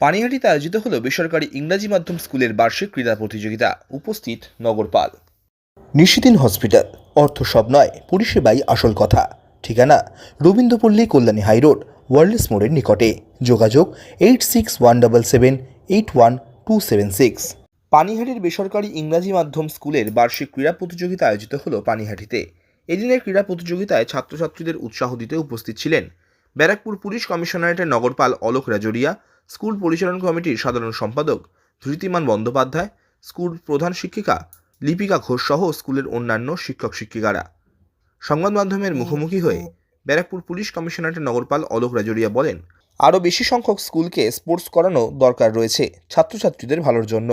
পানিহাটিতে আয়োজিত হল বেসরকারি ইংরাজি মাধ্যম স্কুলের বার্ষিক ক্রীড়া প্রতিযোগিতা। উপস্থিত নগরপাল। নিশিদিন হসপিটাল। অর্থ সব নয় পরিষেবাই আসল কথা। ঠিকানা রবীন্দ্রপল্লী কল্যাণী হাইরোড ওয়ার্ল্ডস মোড়ের নিকটে। যোগাযোগ eight six one double seven eight one two seven six. পানিহাটির বেসরকারি ইংরাজি মাধ্যম স্কুলের বার্ষিক ক্রীড়া প্রতিযোগিতা আয়োজিত হল পানিহাটিতে। এদিনের ক্রীড়া প্রতিযোগিতায় ছাত্রছাত্রীদের উৎসাহ দিতে উপস্থিত ছিলেন ব্যারাকপুর পুলিশ কমিশনারেটের নগরপাল অলোক রাজরিয়া, স্কুল পরিচালন কমিটির সাধারণ সম্পাদক ধৃতিমান বন্দ্যোপাধ্যায়, স্কুল প্রধান শিক্ষিকা লিপিকা ঘোষ সহ স্কুলের অন্যান্য শিক্ষক শিক্ষিকারা। সংবাদ মাধ্যমের মুখোমুখি হয়ে ব্যারাকপুর পুলিশ কমিশনারেটের নগরপাল অলোক রাজরিয়া বলেন, আরও বেশি সংখ্যক স্কুলকে স্পোর্টস করানো দরকার রয়েছে ছাত্রছাত্রীদের ভালোর জন্য।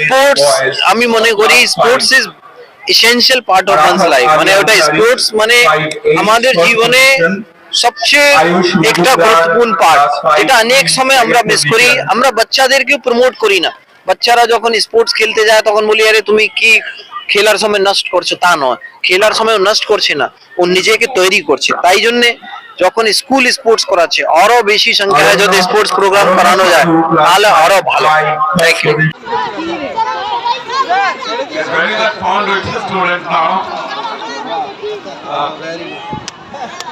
স্পোর্টস, আমি মনে করি sports is essential part of one's life মানে ওটা স্পোর্টস মানে আমাদের জীবনে সবচেয়ে একটা গুরুত্বপূর্ণ পার্ট যেটা অনেক সময় আমরা মিস করি। আমরা বাচ্চাদেরকে প্রমোট করি না। বাচ্চারা যখন স্পোর্টস খেলতে যায় তখন বলি আরে তুমি কি খেলার সময় নষ্ট করছ? তা নয়। খেলার সময় ও নষ্ট করছে না। ও নিজেকে তৈরি করছে। তাই জন্য যখন স্কুল স্পোর্টস করাচ্ছে আরও বেশি সংখ্যায় যদি স্পোর্টস প্রোগ্রাম করানো যায় তাহলে আরও ভালো। Thank you Yes, very that fond with the students now.